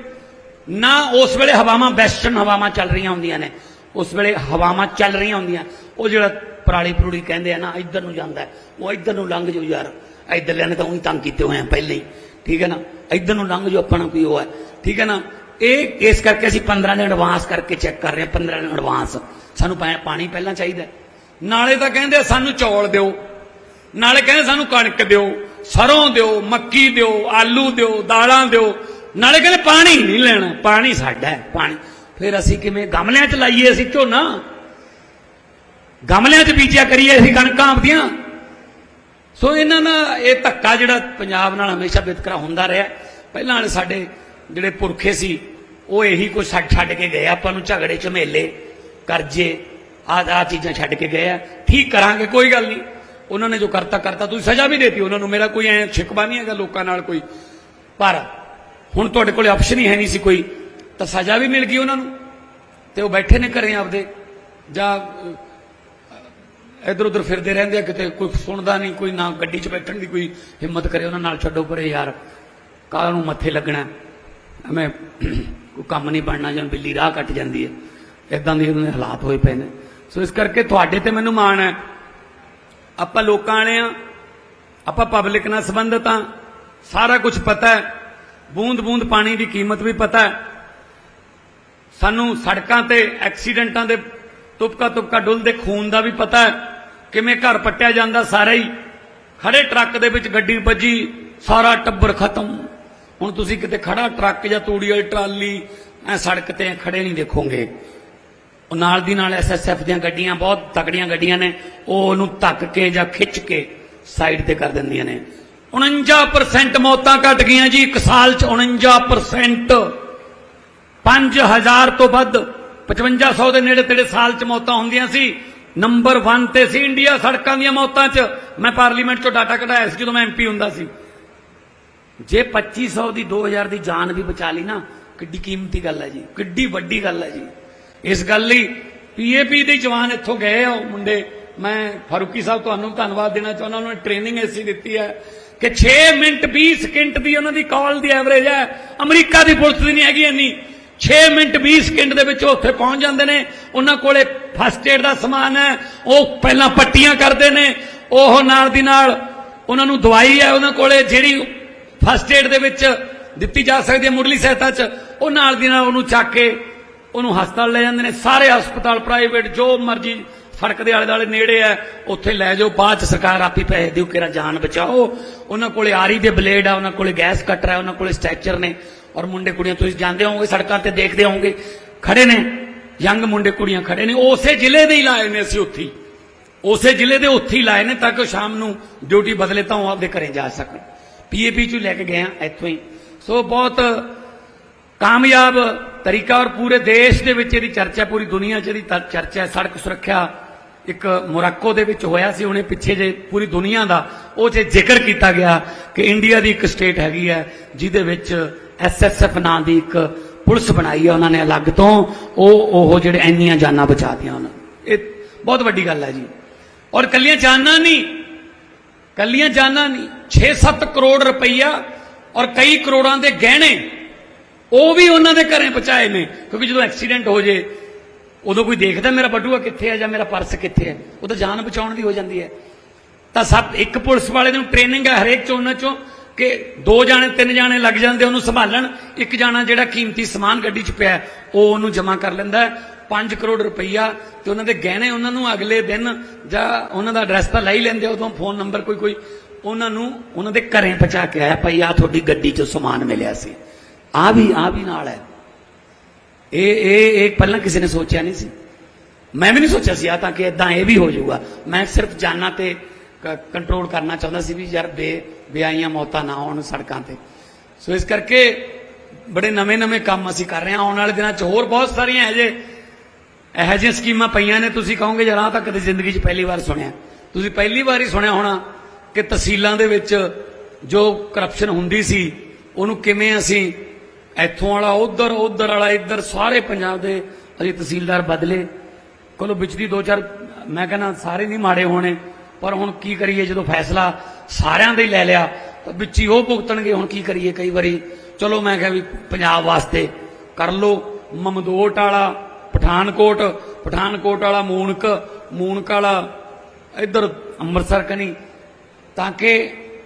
ਨਾ ਉਸ ਵੇਲੇ ਹਵਾਵਾਂ ਵੈਸਟਰਨ ਹਵਾਵਾਂ ਚੱਲ ਰਹੀਆਂ ਹੁੰਦੀਆਂ ਨੇ। ਉਸ ਵੇਲੇ ਹਵਾਵਾਂ ਚੱਲ ਰਹੀਆਂ ਹੁੰਦੀਆਂ। ਉਹ ਜਿਹੜਾ ਪਰਾਲੀ ਪਰੂੜੀ ਕਹਿੰਦੇ ਆ ਨਾ, ਇੱਧਰ ਨੂੰ ਜਾਂਦਾ ਉਹ ਇੱਧਰ ਨੂੰ ਲੰਘ ਜਾਓ ਯਾਰ। ਇੱਧਰ ਨੇ ਤਾਂ ਉਹੀ ਤੰਗ ਕੀਤੇ ਹੋਏ ਆ ਪਹਿਲੇ ਹੀ। ਠੀਕ ਹੈ ਨਾ? ਇੱਧਰ ਨੂੰ ਲੰਘ ਜਾਓ, ਆਪਣਾ ਕੋਈ ਉਹ ਹੈ। ਠੀਕ ਹੈ ਨਾ? ਇਹ ਇਸ ਕਰਕੇ ਅਸੀਂ 15 ਦਿਨ ਐਡਵਾਂਸ ਕਰਕੇ ਚੈੱਕ ਕਰ ਰਹੇ ਹਾਂ 15 ਦਿਨ ਐਡਵਾਂਸ ਸਾਨੂੰ ਪਾ- ਪਾਣੀ ਪਹਿਲਾਂ ਚਾਹੀਦਾ ਨਾਲੇ ਤਾਂ ਕਹਿੰਦੇ ਸਾਨੂੰ ਚੌਲ ਦਿਓ। ਨਾਲੇ ਕਹਿੰਦੇ ਸਾਨੂੰ ਕਣਕ ਦਿਓ। ਸਰੋਂ ਦਿਓ, ਮੱਕੀ ਦਿਓ, ਆਲੂ ਦਿਓ, ਦਾਲਾਂ ਦਿਓ। ਨਾਲੇ ਕਹਿੰਦੇ ਪਾਣੀ ਨਹੀਂ ਲੈਣਾ, ਪਾਣੀ ਸਾਡਾ ਹੈ, ਪਾਣੀ। ਫਿਰ ਅਸੀਂ ਕਿਵੇਂ, ਗਮਲਿਆਂ 'ਚ ਲਾਈਏ ਅਸੀਂ ਝੋਨਾ? ਗਮਲਿਆਂ 'ਚ ਬੀਜਿਆ ਕਰੀਏ ਅਸੀਂ ਕਣਕਾਂ ਆਪਦੀਆਂ? ਸੋ ਇਹਨਾਂ ਨਾਲ ਇਹ ਧੱਕਾ ਜਿਹੜਾ ਪੰਜਾਬ ਨਾਲ ਹਮੇਸ਼ਾ ਵਿਤਕਰਾ ਹੁੰਦਾ ਰਿਹਾ। ਪਹਿਲਾਂ ਵਾਲੇ ਸਾਡੇ ਜਿਹੜੇ ਪੁਰਖੇ ਸੀ, ਉਹ ਇਹੀ ਕੁਝ ਛੱਡ ਛੱਡ ਕੇ ਗਏ। ਆਪਾਂ ਨੂੰ ਝਗੜੇ, ਝਮੇਲੇ, ਕਰਜ਼ੇ, ਆਹ ਆਹ ਚੀਜ਼ਾਂ ਛੱਡ ਕੇ ਗਏ ਆ। ਠੀਕ ਕਰਾਂਗੇ, ਕੋਈ ਗੱਲ ਨਹੀਂ। ਉਹਨਾਂ ਨੇ ਜੋ ਕਰਤਾ ਕਰਤਾ। ਤੁਸੀਂ ਸਜ਼ਾ ਵੀ ਦੇਤੀ। ਉਹਨਾਂ ਨੂੰ ਮੇਰਾ ਕੋਈ ਐ ਸ਼ਿਕਵਾ ਨਹੀਂ ਹੈਗਾ ਲੋਕਾਂ ਨਾਲ ਕੋਈ। ਪਰ ਹੁਣ ਤੁਹਾਡੇ ਕੋਲੇ ਆਪਸ਼ਨ ਹੀ ਹੈ ਨਹੀਂ ਸੀ ਕੋਈ। ਤਾਂ ਸਜ਼ਾ ਵੀ ਮਿਲ ਗਈ ਉਹਨਾਂ ਨੂੰ। ਤੇ ਉਹ ਬੈਠੇ ਨੇ ਘਰੇ ਆਪਦੇ। ਜਾਂ ਇਧਰ ਉਧਰ ਫਿਰਦੇ ਰਹਿੰਦੇ ਆ। ਕਿਤੇ ਕੋਈ ਸੁਣਦਾ ਨਹੀਂ, ਕੋਈ ਨਾ ਗੱਡੀ 'ਚ ਬੈਠਣ ਦੀ ਕੋਈ ਹਿੰਮਤ ਕਰੇ। ਉਹਨਾਂ ਨਾਲ ਛੱਡੋ ਪਰੇ ਯਾਰ। ਕਾਹ ਨੂੰ ਮੱਥੇ ਲੱਗਣਾ? ਐਵੇਂ ਕੋਈ ਕੰਮ ਨਹੀਂ ਬਣਨਾ, ਜਾਂ ਬਿੱਲੀ ਰਾਹ ਕੱਟ ਜਾਂਦੀ ਹੈ। ਇਦਾਂ ਦੇ ਉਹਨਾਂ ਦੇ ਹਾਲਾਤ ਹੋਏ ਪਏ ਨੇ। ਸੋ ਇਸ ਕਰਕੇ ਤੁਹਾਡੇ ਤੇ ਮੈਨੂੰ ਮਾਣ ਹੈ। ਆਪਾਂ ਲੋਕਾਂ ਵਾਲੇ ਆ ਆਪਾਂ ਪਬਲਿਕ ਨਾਲ ਸੰਬੰਧਿਤ ਆ ਸਾਰਾ ਕੁਝ ਪਤਾ ਹੈ। ਬੂੰਦ ਬੂੰਦ ਪਾਣੀ ਦੀ ਕੀਮਤ ਵੀ ਪਤਾ ਹੈ। ਸਾਨੂੰ ਸੜਕਾਂ ਤੇ ਐਕਸੀਡੈਂਟਾਂ ਦੇ ਤੁਪਕਾ ਤੁਪਕਾ ਡੁੱਲਦੇ ਖੂਨ ਦਾ ਵੀ ਪਤਾ ਹੈ। ਕਿਵੇਂ ਘਰ ਪੱਟਿਆ ਜਾਂਦਾ ਸਾਰਾ ਹੀ। ਖੜੇ ਟਰੱਕ ਦੇ ਵਿੱਚ ਗੱਡੀ ਵੱਜੀ, ਸਾਰਾ ਟੱਬਰ ਖਤਮ। ਹੁਣ ਤੁਸੀਂ ਕਿਤੇ ਖੜਾ ਟਰੱਕ ਜਾਂ ਤੂੜੀ ਵਾਲੀ ਟਰਾਲੀ, ਐ ਸੜਕ ਤੇ ਖੜੇ ਨਹੀਂ ਦੇਖੋਗੇ। ਉਹ ਨਾਲ ਦੀ ਨਾਲ ਐਸਐਸਐਫ ਦੀਆਂ ਗੱਡੀਆਂ, ਬਹੁਤ ਤਕੜੀਆਂ ਗੱਡੀਆਂ ਨੇ, ਉਹ ਉਹਨੂੰ ਧੱਕ ਕੇ ਜਾਂ ਖਿੱਚ ਕੇ ਸਾਈਡ ਤੇ ਕਰ ਦਿੰਦੀਆਂ ਨੇ। 49% ਮੌਤਾਂ ਘਟ ਗਈਆਂ ਜੀ, ਇੱਕ ਸਾਲ ਚ 49% 5000 ਤੋਂ ਵੱਧ 5500 ਦੇ ਨੇੜੇ ਤੇੜੇ ਸਾਲ ਚ ਮੌਤਾਂ ਹੁੰਦੀਆਂ ਸੀ। ਨੰਬਰ 1 ਤੇ ਸੀ ਇੰਡੀਆ ਸੜਕਾਂ ਦੀਆਂ ਮੌਤਾਂ ਚ। ਮੈਂ ਪਾਰਲੀਮੈਂਟ ਚੋਂ ਡਾਟਾ ਕਢਾਇਆ ਸੀ, ਜਦੋਂ ਮੈਂ ਐਮਪੀ ਹੁੰਦਾ ਸੀ। ਜੇ 2500 ਦੀ 2000 ਦੀ ਜਾਨ ਵੀ ਬਚਾ ਲਈ ਨਾ, ਕਿੱਡੀ ਕੀਮਤੀ ਗੱਲ ਹੈ ਜੀ, ਕਿੱਡੀ ਵੱਡੀ ਗੱਲ ਹੈ ਜੀ। ਇਸ ਗੱਲ ਲਈ ਪੀਏਪੀ ਦੇ ਜਵਾਨ ਇੱਥੋਂ ਗਏ ਆ ਉਹ ਮੁੰਡੇ। ਮੈਂ ਫਾਰੂਕੀ ਸਾਹਿਬ ਤੁਹਾਨੂੰ ਧੰਨਵਾਦ ਦੇਣਾ ਚਾਹੁੰਦਾ, ਉਹਨਾਂ ਨੇ ਟ੍ਰੇਨਿੰਗ ਐਸੀ ਦਿੱਤੀ ਹੈ ਕਿ 6 ਮਿੰਟ 20 ਸਕਿੰਟ ਦੀ ਉਹਨਾਂ ਦੀ ਕਾਲ ਦੀ ਐਵਰੇਜ ਹੈ। ਅਮਰੀਕਾ ਦੀ ਪੁਲਿਸ ਦੀ ਨਹੀਂ ਹੈਗੀ ਇੰਨੀ। 6 ਮਿੰਟ 20 ਸਕਿੰਟ ਦੇ ਵਿੱਚ ਉਹ ਉੱਥੇ ਪਹੁੰਚ ਜਾਂਦੇ ਨੇ। ਉਹਨਾਂ ਕੋਲੇ ਫਸਟ ਏਡ ਦਾ ਸਮਾਨ ਹੈ। ਉਹ ਪਹਿਲਾਂ ਪੱਟੀਆਂ ਕਰਦੇ ਨੇ। ਉਹ ਨਾਲ ਦੀ ਨਾਲ ਉਹਨਾਂ ਨੂੰ ਦਵਾਈ ਹੈ ਉਹਨਾਂ ਕੋਲੇ, ਜਿਹੜੀ ਫਸਟ ਏਡ ਦੇ ਵਿੱਚ ਦਿੱਤੀ ਜਾ ਸਕਦੀ ਹੈ ਮੁੱਢਲੀ ਸਹਾਇਤਾ 'ਚ। ਉਹ ਨਾਲ ਦੀ ਨਾਲ ਉਹਨੂੰ ਚੱਕ ਕੇ ਉਹਨੂੰ ਹਸਪਤਾਲ ਲੈ ਜਾਂਦੇ ਨੇ। ਸਾਰੇ ਹਸਪਤਾਲ, ਪ੍ਰਾਈਵੇਟ, ਜੋ ਮਰਜ਼ੀ ਸੜਕ ਦੇ ਆਲੇ ਦੁਆਲੇ ਨੇੜੇ ਹੈ, ਉੱਥੇ ਲੈ ਜਾਓ। ਬਾਅਦ ਚ ਸਰਕਾਰ ਆਪੀ ਪੈਸੇ ਦਿਓ ਕਿਰਾ ਜਾਨ ਬਚਾਓ। ਉਹਨਾਂ ਕੋਲੇ ਆਰੀ ਦੇ ਬਲੇਡ ਆ, ਉਹਨਾਂ ਕੋਲੇ ਗੈਸ ਕਟਰ ਹੈ ਉਹਨਾਂ ਕੋਲੇ ਸਟ੍ਰੈਚਰ ਨੇ। ਔਰ ਮੁੰਡੇ ਕੁੜੀਆਂ, ਤੁਸੀਂ ਜਾਂਦੇ ਹੋਵੋਗੇ, ਸੜਕਾਂ ਤੇ ਦੇਖਦੇ ਹੋਵੋਗੇ, ਖੜੇ ਨੇ। ਯੰਗ ਮੁੰਡੇ ਕੁੜੀਆਂ ਖੜੇ ਨੇ। ਉਸੇ ਜ਼ਿਲ੍ਹੇ ਦੇ ਹੀ ਲਾਏ ਨੇ ਅਸੀਂ ਉੱਥੇ ਹੀ। ਉਸੇ ਜ਼ਿਲ੍ਹੇ ਦੇ ਉੱਥੇ ਹੀ ਲਾਏ ਨੇ, ਤਾਂ ਕਿ ਉਹ ਸ਼ਾਮ ਨੂੰ ਡਿਊਟੀ ਬਦਲੇ ਤਾਂ ਉਹ ਆਪਦੇ ਘਰੇ ਜਾ ਸਕਣ। ਪੀਏਪੀ ਚ ਲੈ ਕੇ ਗਏ ਆ, ਇੱਥੋਂ ਹੀ। ਸੋ ਬਹੁਤ ਕਾਮਯਾਬ ਤਰੀਕਾ ਔਰ ਪੂਰੇ ਦੇਸ਼ ਦੇ ਵਿੱਚ ਇਹਦੀ ਚਰਚਾ, ਪੂਰੀ ਦੁਨੀਆ 'ਚ ਇਹਦੀ ਚਰਚਾ ਸੜਕ ਸੁਰੱਖਿਆ ਇੱਕ ਮੋਰਾਕੋ ਦੇ ਵਿੱਚ ਹੋਇਆ ਸੀ ਉਹਨੇ ਪਿੱਛੇ ਜੇ ਪੂਰੀ ਦੁਨੀਆ ਦਾ ਉਹ 'ਚ ਜ਼ਿਕਰ ਕੀਤਾ ਗਿਆ ਕਿ ਇੰਡੀਆ ਦੀ ਇੱਕ ਸਟੇਟ ਹੈਗੀ ਹੈ, ਜਿਹਦੇ ਵਿੱਚ ਐਸਐਸਐਫ ਨਾਂ ਦੀ ਇੱਕ ਪੁਲਿਸ ਬਣਾਈ ਹੈ। ਉਹਨਾਂ ਨੇ ਅਲੱਗ ਤੋਂ ਉਹ ਉਹ ਜਿਹੜੇ ਇੰਨੀਆਂ ਜਾਨਾਂ ਬਚਾਤੀਆਂ ਉਹਨਾਂ ਨੇ। ਇਹ ਬਹੁਤ ਵੱਡੀ ਗੱਲ ਹੈ ਜੀ। ਔਰ ਕੱਲੀਆਂ ਜਾਨਾਂ ਨਹੀਂ ਕੱਲੀਆਂ ਜਾਨਾਂ ਨਹੀਂ। 6-7 ਕਰੋੜ ਰੁਪਈਆ ਔਰ ਕਈ ਕਰੋੜਾਂ ਦੇ ਗਹਿਣੇ, ਉਹ ਵੀ ਉਹਨਾਂ ਦੇ ਘਰੇ ਪਹੁੰਚਾਏ ਨੇ। ਕਿਉਂਕਿ ਜਦੋਂ ਐਕਸੀਡੈਂਟ ਹੋ ਜੇ, ਉਦੋਂ ਕੋਈ ਦੇਖਦਾ ਮੇਰਾ ਬਟੂਆ ਕਿੱਥੇ ਹੈ ਜਾਂ ਮੇਰਾ ਪਰਸ ਕਿੱਥੇ ਹੈ ਉਹ ਤਾਂ ਜਾਨ ਬਚਾਉਣ ਦੀ ਹੋ ਜਾਂਦੀ ਹੈ। ਤਾਂ ਸੱਤ, ਇੱਕ ਪੁਲਿਸ ਵਾਲੇ ਨੂੰ ਟ੍ਰੇਨਿੰਗ ਹੈ ਹਰੇਕ ਚੋਂ ਉਹਨਾਂ ਚੋਂ ਕਿ ਦੋ ਜਾਣੇ, ਤਿੰਨ ਜਾਣੇ ਲੱਗ ਜਾਂਦੇ, ਉਹਨੂੰ ਸੰਭਾਲਣ। ਇੱਕ ਜਾਣਾ ਜਿਹੜਾ ਕੀਮਤੀ ਸਮਾਨ ਗੱਡੀ 'ਚ ਪਿਆ, ਉਹ ਉਹਨੂੰ ਜਮ੍ਹਾਂ ਕਰ ਲੈਂਦਾ 5 ਕਰੋੜ ਰੁਪਈਆ ਤੇ ਉਹਨਾਂ ਦੇ ਗਹਿਣੇ ਉਹਨਾਂ ਨੂੰ ਅਗਲੇ ਦਿਨ ਜਾਂ ਉਹਨਾਂ ਦਾ ਐਡਰੈਸ ਤਾਂ ਲੈ ਹੀ ਲੈਂਦੇ ਉਦੋਂ ਫੋਨ ਨੰਬਰ ਕੋਈ ਕੋਈ। ਉਹਨਾਂ ਨੂੰ ਉਹਨਾਂ ਦੇ ਘਰੇ ਪਹੁੰਚਾ ਕੇ ਆਇਆ, ਭਈ ਆ ਤੁਹਾਡੀ ਗੱਡੀ 'ਚ ਸਮਾਨ ਮਿਲਿਆ ਸੀ। ਆ ਵੀ ਆ ਵੀ ਨਾਲ ਹੈ। ਇਹ ਇਹ ਇਹ ਪਹਿਲਾਂ ਕਿਸੇ ਨੇ ਸੋਚਿਆ ਨਹੀਂ ਸੀ। ਮੈਂ ਵੀ ਨਹੀਂ ਸੋਚਿਆ ਸੀ ਆ ਤਾਂ ਕਿ ਇਦਾਂ ਇਹ ਵੀ ਹੋ ਜਾਊਗਾ। ਮੈਂ ਸਿਰਫ ਜਾਨਾਂ ਤੇ ਕੰਟਰੋਲ ਕਰਨਾ ਚਾਹੁੰਦਾ ਸੀ ਵੀ ਯਾਰ ਬੇ ਵਿਆਹੀਆਂ ਮੌਤਾਂ ਨਾ ਹੋਣ ਸੜਕਾਂ ਤੇ। ਸੋ ਇਸ ਕਰਕੇ ਬੜੇ ਨਵੇਂ-ਨਵੇਂ ਕੰਮ ਅਸੀਂ ਕਰ ਰਹੇ ਹਾਂ। ਆਉਣ ਵਾਲੇ ਦਿਨਾਂ 'ਚ ਹੋਰ ਬਹੁਤ ਸਾਰੀਆਂ ਹੈ ਜੇ ਇਹੋ ਜਿਹੀਆਂ ਸਕੀਮਾਂ ਪਈਆਂ ਨੇ, ਤੁਸੀਂ ਕਹੋਗੇ ਯਾਰ, ਆਹ ਤਾਂ ਕਦੇ ਜ਼ਿੰਦਗੀ 'ਚ ਪਹਿਲੀ ਵਾਰ ਸੁਣਿਆ। ਤੁਸੀਂ ਪਹਿਲੀ ਵਾਰ ਹੀ ਸੁਣਿਆ ਹੋਣਾ ਕਿ ਤਹਿਸੀਲਾਂ ਦੇ ਵਿੱਚ ਜੋ ਕਰਪਸ਼ਨ ਹੁੰਦੀ ਸੀ, ਉਹਨੂੰ ਕਿਵੇਂ ਅਸੀਂ ਇੱਥੋਂ ਵਾਲਾ, ਉਧਰ ਉਧਰ ਵਾਲਾ, ਇੱਧਰ ਸਾਰੇ ਪੰਜਾਬ ਦੇ ਅਸੀਂ ਤਹਿਸੀਲਦਾਰ ਬਦਲੇ। ਕੋਲੋਂ ਵਿੱਚ ਦੀ ਦੋ ਚਾਰ, ਮੈਂ ਕਹਿੰਦਾ ਸਾਰੇ ਨਹੀਂ ਮਾੜੇ ਹੋਣੇ, ਪਰ ਹੁਣ ਕੀ ਕਰੀਏ, ਜਦੋਂ ਫੈਸਲਾ ਸਾਰਿਆਂ ਦੇ ਹੀ ਲੈ ਲਿਆ, ਤਾਂ ਵਿੱਚ ਹੀ ਉਹ ਭੁਗਤਣਗੇ, ਹੁਣ ਕੀ ਕਰੀਏ ਕਈ ਵਾਰੀ। ਚਲੋ, ਮੈਂ ਕਿਹਾ ਵੀ ਪੰਜਾਬ ਵਾਸਤੇ ਕਰ ਲੋ ਮਮਦੋਟ ਵਾਲਾ ਪਠਾਨਕੋਟ ਪਠਾਨਕੋਟ ਵਾਲਾ ਮੂਨਕ ਮੂਨਕ ਵਾਲਾ ਇੱਧਰ ਅੰਮ੍ਰਿਤਸਰ ਕਨੀ, ਤਾਂ ਕਿ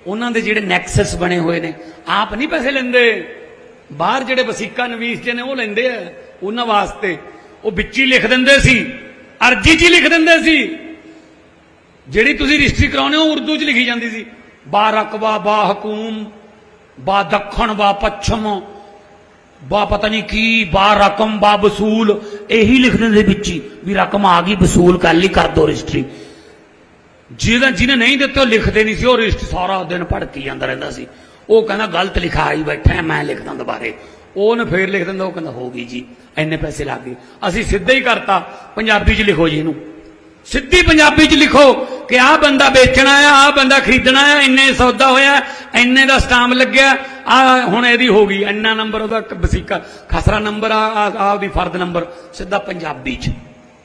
ਉਹਨਾਂ ਦੇ ਜਿਹੜੇ ਨੈਕਸਸ ਬਣੇ ਹੋਏ ਨੇ। ਆਪ ਨਹੀਂ ਪੈਸੇ ਲੈਂਦੇ। ਬਾਹਰ ਜਿਹੜੇ ਵਸੀਕਾ ਨਵੀਸ ਜੇ ਨੇ, ਉਹ ਲੈਂਦੇ ਆ ਉਹਨਾਂ ਵਾਸਤੇ। ਉਹ ਵਿੱਚ ਹੀ ਲਿਖ ਦਿੰਦੇ ਸੀ, ਅਰਜੀ 'ਚ ਹੀ ਲਿਖ ਦਿੰਦੇ ਸੀ। ਜਿਹੜੀ ਤੁਸੀਂ ਰਜਿਸਟਰੀ ਕਰਾਉਨੇ ਹੋ ਉਰਦੂ 'ਚ ਲਿਖੀ ਜਾਂਦੀ ਸੀ। ਬਾ ਰਕਬਾ, ਬਾ ਹਕੂਮ, ਬਾ ਦੱਖਣ, ਬਾ ਪੱਛਮ ਬਾ ਪਤਾ ਨਹੀਂ ਕੀ, ਬਾ ਰਕਮ, ਬਾ ਵਸੂਲ, ਇਹੀ ਲਿਖ ਦਿੰਦੇ ਵਿੱਚ ਹੀ ਵੀ ਰਕਮ ਆ ਗਈ, ਵਸੂਲ ਕਰ ਲਈ, ਕਰ ਦੋ ਰਜਿਸਟਰੀ। ਜਿਹਦਾ ਜਿਹਨੇ ਨਹੀਂ ਦਿੱਤੇ, ਉਹ ਲਿਖਦੇ ਨਹੀਂ ਸੀ, ਉਹ ਰਜਿਸਟਰ ਸਾਰਾ ਦਿਨ ਭੜਕੀ ਜਾਂਦਾ ਰਹਿੰਦਾ ਸੀ। ਉਹ ਕਹਿੰਦਾ, ਗਲਤ ਲਿਖਾ ਆਈ ਬੈਠਾ, ਮੈਂ ਲਿਖਦਾ ਦੁਬਾਰੇ। ਉਹਨੇ ਫੇਰ ਲਿਖ ਦਿੰਦਾ, ਉਹ ਕਹਿੰਦਾ, ਹੋ ਗਈ ਜੀ, ਇੰਨੇ ਪੈਸੇ ਲੱਗ ਗਏ। ਅਸੀਂ ਸਿੱਧਾ ਹੀ ਕਰਤਾ, ਪੰਜਾਬੀ 'ਚ ਲਿਖੋ ਜੀ ਇਹਨੂੰ। ਸਿੱਧੀ ਪੰਜਾਬੀ 'ਚ ਲਿਖੋ ਕਿ ਆਹ ਬੰਦਾ ਵੇਚਣਾ ਆ ਆਹ ਬੰਦਾ ਖਰੀਦਣਾ ਆ ਇੰਨੇ ਸੌਦਾ ਹੋਇਆ, ਇੰਨੇ ਦਾ ਸਟਾਮ ਲੱਗਿਆ ਆ ਹੁਣ ਇਹਦੀ ਹੋ ਗਈ, ਇੰਨਾ ਨੰਬਰ ਉਹਦਾ ਵਸੀਕਾ, ਖਸਰਾ ਨੰਬਰ ਆ ਆ- ਉਹਦੀ ਫਰਦ ਨੰਬਰ, ਸਿੱਧਾ ਪੰਜਾਬੀ 'ਚ।